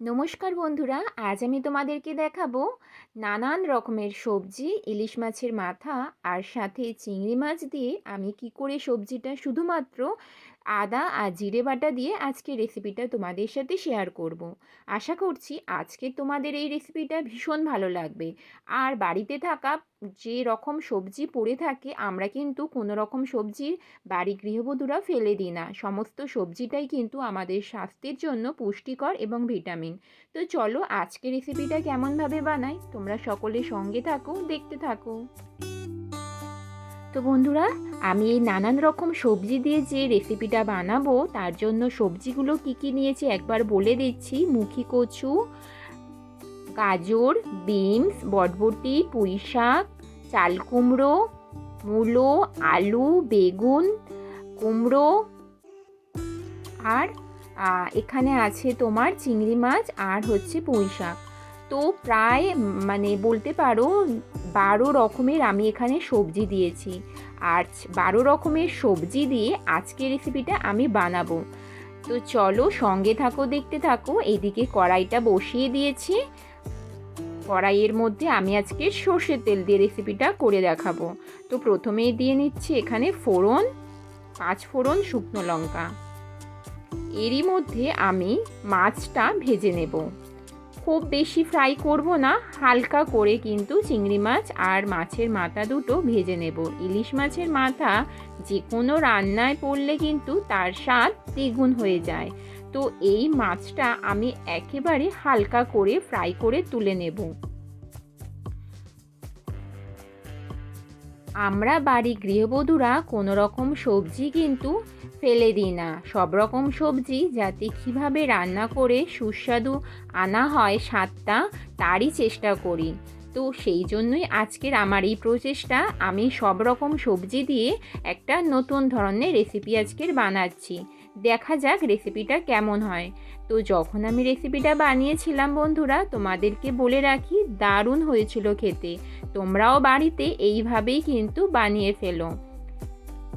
নমস্কার বন্ধুরা, আজ আমি তোমাদেরকে দেখাবো নানান রকমের সবজি, ইলিশ মাছের মাথা আর সাথে চিংড়ি মাছ দিয়ে আমি কি করে সবজিটা শুধুমাত্র আদা আর জিরে বাটা দিয়ে আজকে রেসিপিটা তোমাদের সাথে শেয়ার করব। আশা করছি আজকে তোমাদের এই রেসিপিটা ভীষণ ভালো লাগবে আর বাড়িতে থাকা যে রকম সবজি পড়ে থাকে, আমরা কিন্তু কোনো রকম সবজি বাড়ি গৃহবধূরা ফেলে দিই না। সমস্ত সবজিটাই কিন্তু আমাদের স্বাস্থ্যের জন্য পুষ্টিকর এবং ভিটামিন। তো চলো আজকে রেসিপিটা কেমনভাবে বানাই? তোমরা সকলে সঙ্গে থাকো, দেখতে থাকো। তো বন্ধুরা, আমি এই নানান রকম সবজি দিয়ে যে রেসিপিটা বানাবো, তার জন্য সবজিগুলো কি কি নিয়েছি একবার বলে দিচ্ছি। মুখি কচু গাজর, বিনস, বটবটি পুঁই শাক চাল কুমড়ো মূলো, আলু, বেগুন, কুমড়ো আর এখানে আছে তোমার চিংড়ি মাছ আর হচ্ছে পুঁই শাক তো প্রায় মানে বলতে পারো বারো রকমের আমি এখানে সবজি দিয়েছি। আর বারো রকমের সবজি দিয়ে আজকের রেসিপিটা আমি বানাবো। তো চলো সঙ্গে থাকো, দেখতে থাকো এদিকে কড়াইটা বসিয়ে দিয়েছি। কড়াইয়ের মধ্যে আমি আজকে সর্ষের তেল দিয়ে রেসিপিটা করে দেখাবো। তো প্রথমেই দিয়ে নিচ্ছি এখানে ফোড়ন, পাঁচ ফোড়ন শুকনো লঙ্কা। এরই মধ্যে আমি মাছটা ভেজে নেব। খুব বেশি ফ্রাই করব না, হালকা করে কিন্তু চিংড়ি মাছ আর মাছের মাথা দুটো ভেজে নেব। ইলিশ মাছের মাথা যে কোনো রান্নায় পড়লে কিন্তু তার স্বাদ দ্বিগুণ হয়ে যায়। তো এই মাছটা আমি একেবারে হালকা করে ফ্রাই করে তুলে নেব। আমরা বাড়ি গৃহবধূরা কোনো রকম সবজি কিন্তু ফেলে দিই না। সব রকম সবজি যাতে কীভাবে রান্না করে সুস্বাদু আনা হয়, স্বাদটা তারই চেষ্টা করি। তো সেই জন্যই আজকের আমার এই প্রচেষ্টা। আমি সব রকম সবজি দিয়ে একটা নতুন ধরনের রেসিপি আজকের বানাচ্ছি। দেখা যাক রেসিপিটা কেমন হয়। তো যখন আমি রেসিপিটা বানিয়েছিলাম বন্ধুরা, তোমাদেরকে বলে রাখি, দারুণ হয়েছিল খেতে। তোমরাও বাড়িতে এইভাবেই কিন্তু বানিয়ে ফেলো।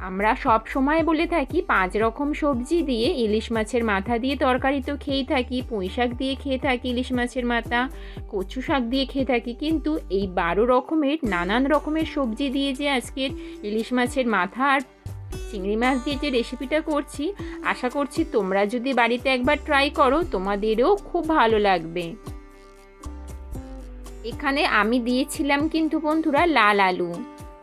আমরা সব সময় বলে থাকি, পাঁচ রকম সবজি দিয়ে ইলিশ মাছের মাথা দিয়ে তরকারি তো খেয়েই থাকি, পুঁই শাক দিয়ে খেয়ে থাকি ইলিশ মাছের মাথা, কচু শাক দিয়ে খেয়ে থাকি, কিন্তু এই বারো রকমের, নানান রকমের সবজি দিয়ে যে আজকের ইলিশ মাছের মাথা আর চিংড়ি মাছ দিয়ে যে রেসিপিটা করছি, আশা করছি তোমরা যদি বাড়িতে একবার ট্রাই করো, তোমাদেরও খুব ভালো লাগবে। এখানে আমি দিয়েছিলাম কিন্তু বন্ধুরা লাল আলু।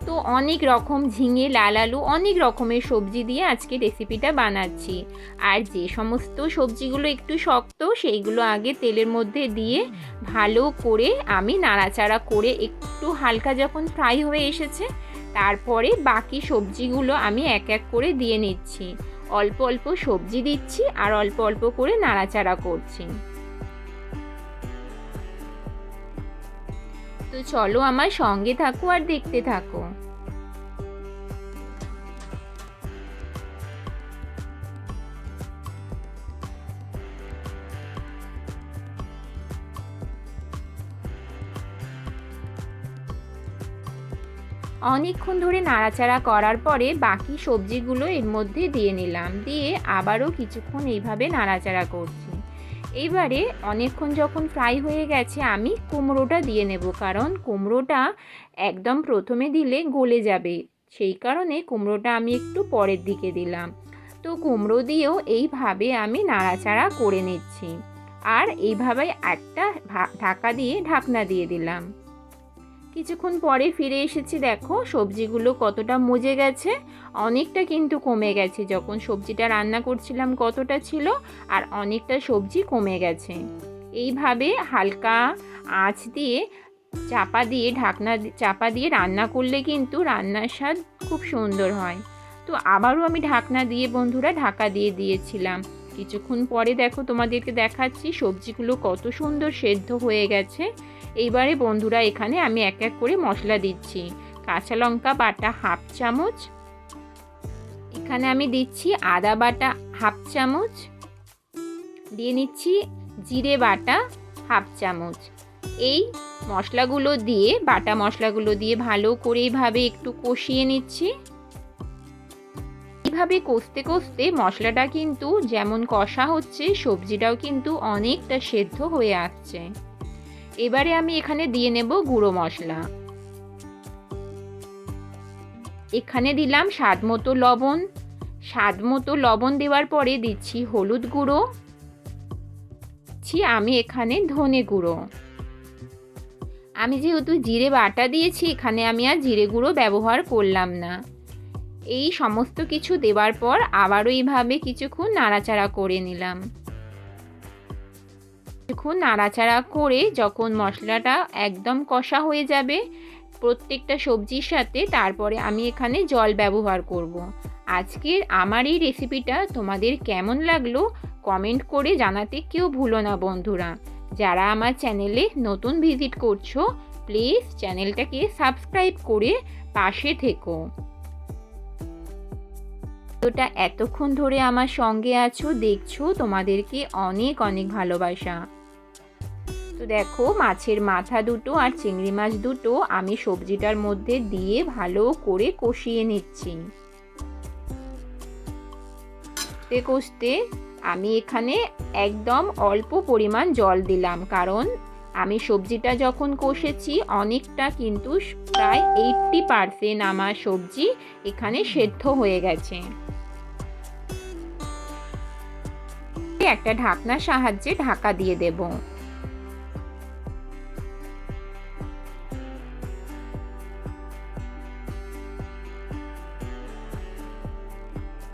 তো অনেক রকম ঝিঙে, লাল আলু, অনেক রকমের সবজি দিয়ে আজকে রেসিপিটা বানাচ্ছি। আর যে সমস্ত সবজিগুলো একটু শক্ত, সেইগুলো আগে তেলের মধ্যে দিয়ে ভালো করে আমি নাড়াচাড়া করে একটু হালকা যখন ফ্রাই হয়ে এসেছে তারপরে বাকি সবজিগুলো আমি এক এক করে দিয়ে নিচ্ছি। অল্প অল্প সবজি দিচ্ছি আর অল্প অল্প করে নাড়াচাড়া করছি। তো চলো আমার সঙ্গে থাকো আর দেখতে থাকো। অনেকক্ষণ ধরে নাড়াচাড়া করার পরে বাকি সবজিগুলো এর মধ্যে দিয়ে নিলাম। দিয়ে আবারও কিছুক্ষণ এইভাবে নাড়াচাড়া করছি। এইবারে অনেকক্ষণ যখন ফ্রাই হয়ে গেছে, আমি কুমড়োটা দিয়ে নেব। কারণ কুমড়োটা একদম প্রথমে দিলে গলে যাবে। সেই কারণে কুমড়োটা আমি একটু পরের দিকে দিলাম। তো কুমড়ো দিয়েও এইভাবে আমি নাড়াচাড়া করে নিচ্ছি। আর এইভাবে একটা ঢাকা দিয়ে ঢাকনা দিয়ে দিলাম। কিছুক্ষণ পরে ফিরে এসেছি, দেখো সবজিগুলো কতটা মজে গেছে। অনেকটা কিন্তু কমে গেছে, যখন সবজিটা রান্না করছিলাম কতটা ছিল, আর অনেকটা সবজি কমে গেছে। এইভাবে হালকা আঁচ দিয়ে, চাপা দিয়ে, ঢাকনা চাপা দিয়ে রান্না করলে কিন্তু রান্নার স্বাদ খুব সুন্দর হয়। তো আবারও আমি ঢাকনা দিয়ে, বন্ধুরা, ঢাকা দিয়ে দিয়েছিলাম। কিছুক্ষণ পরে দেখো তোমাদেরকে দেখাচ্ছি সবজিগুলো কত সুন্দর সেদ্ধ হয়ে গেছে। এইবারে বন্ধুরা এখানে আমি এক এক করে মশলা দিচ্ছি। কাঁচা লঙ্কা বাটা হাফ চামচ। এখানে আমি দিচ্ছি আদা বাটা হাফ চামচ। দিয়ে নিচ্ছি জিরে বাটা হাফ চামচ। এই মশলাগুলো দিয়ে, বাটা মশলাগুলো দিয়ে ভালো করে এইভাবে একটু কষিয়ে নিচ্ছি। এইভাবে কষতে কষতে মশলাটা কিন্তু যেমন কষা হচ্ছে, সবজিটাও কিন্তু অনেকটা সেদ্ধ হয়ে আসছে। এবারে আমি এখানে দিয়ে নেব গুঁড়ো মশলা। এখানে দিলাম স্বাদ মতো লবণ। স্বাদ মতো লবণ দেওয়ার পরে দিচ্ছি হলুদ গুঁড়ো। দিচ্ছি আমি এখানে ধনে গুঁড়ো। আমি যেহেতু জিরে বাটা দিয়েছি, এখানে আমি আর জিরে গুঁড়ো ব্যবহার করলাম না। এই সমস্ত কিছু দেওয়ার পর আবারও এইভাবে কিছুক্ষণ নাড়াচাড়া করে নিলাম। কিছুক্ষণ নাড়াচাড়া করে যখন মশলাটা একদম কষা হয়ে যাবে, প্রত্যেকটা সবজির সাথে তারপরে আমি এখানে জল ব্যবহার করব। আজকের আমার এই রেসিপিটা তোমাদের কেমন লাগল কমেন্ট করে জানাতে কেউ ভুলো না বন্ধুরা। যারা আমার চ্যানেলে নতুন ভিজিট করছ, প্লিজ চ্যানেলটাকে সাবস্ক্রাইব করে পাশে থেকো। ভিডিওটা এতক্ষণ ধরে আমার সঙ্গে আছো, দেখছ, তোমাদেরকে অনেক অনেক ভালোবাসা। তো দেখো, মাছের মাথা দুটো আর চিংড়ি মাছ দুটো আমি সবজিটার মধ্যে দিয়ে ভালো করে কষিয়ে নিচ্ছি। কষতে কষতে আমি এখানে একদম অল্প পরিমাণ জল দিলাম, কারণ আমি সবজিটা যখন কষেছি, অনেকটা কিন্তু প্রায় এইটটি পারসেন্ট আমার সবজি এখানে সেদ্ধ হয়ে গেছে। একটা ঢাকনার সাহায্যে ঢাকা দিয়ে দেব।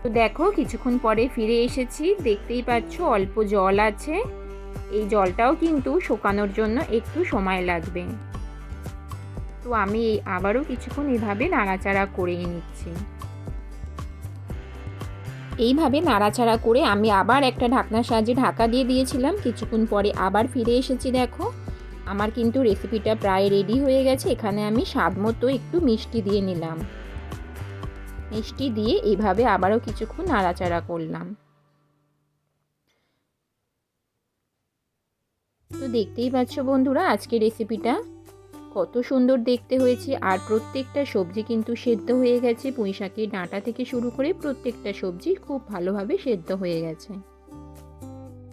তো দেখো, কিছুক্ষণ পরে ফিরে এসেছি। দেখতেই পাচ্ছ, অল্প জল আছে। এই জলটাও কিন্তু শুকানোর জন্য একটু সময় লাগবে। তো আমি আবারও কিছুক্ষণ এভাবে নাড়াচাড়া করে নিচ্ছি। এইভাবে নাড়াচাড়া করে আমি আবার একটা ঢাকনার সাহায্যে ঢাকা দিয়ে দিয়েছিলাম। কিছুক্ষণ পরে আবার ফিরে এসেছি, দেখো। আমার কিন্তু রেসিপিটা প্রায় রেডি হয়ে গেছে। এখানে আমি স্বাদ মতো একটু মিষ্টি দিয়ে নিলাম। মিষ্টি দিয়ে এইভাবে আবারও কিছুক্ষণ নাড়াচাড়া করলাম। তো দেখতেই পাচ্ছ বন্ধুরা আজকে রেসিপিটা কত সুন্দর দেখতে হয়েছে। আর প্রত্যেকটা সবজি কিন্তু সেদ্ধ হয়ে গেছে। পুঁই শাকের ডাঁটা থেকে শুরু করে প্রত্যেকটা সবজি খুব ভালোভাবে সেদ্ধ হয়ে গেছে।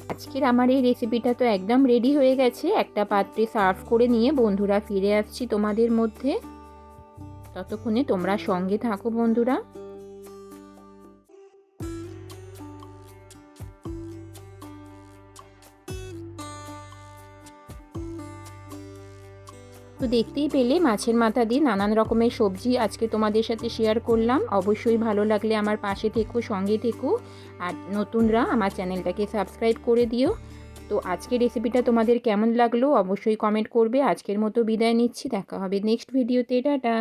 আজকের আমার এই রেসিপিটা তো একদম রেডি হয়ে গেছে। একটা পাত্রে সার্ভ করে নিয়ে বন্ধুরা ফিরে আসছি তোমাদের মধ্যে। ততক্ষণে তোমরা সঙ্গে থাকো বন্ধুরা। দেখতেই পেলে মাছের মাথা দিয়ে নানান রকমের সবজি আজকে তোমাদের সাথে শেয়ার করলাম। অবশ্যই ভালো লাগলে আমার পাশে থেকো, সঙ্গে থেকো। আর নতুনরা আমার চ্যানেলটাকে সাবস্ক্রাইব করে দিও। তো আজকের রেসিপিটা তোমাদের কেমন লাগল অবশ্যই কমেন্ট করবে। আজকের মতো বিদায় নিচ্ছি। দেখা হবে নেক্সট ভিডিওতে টাটা।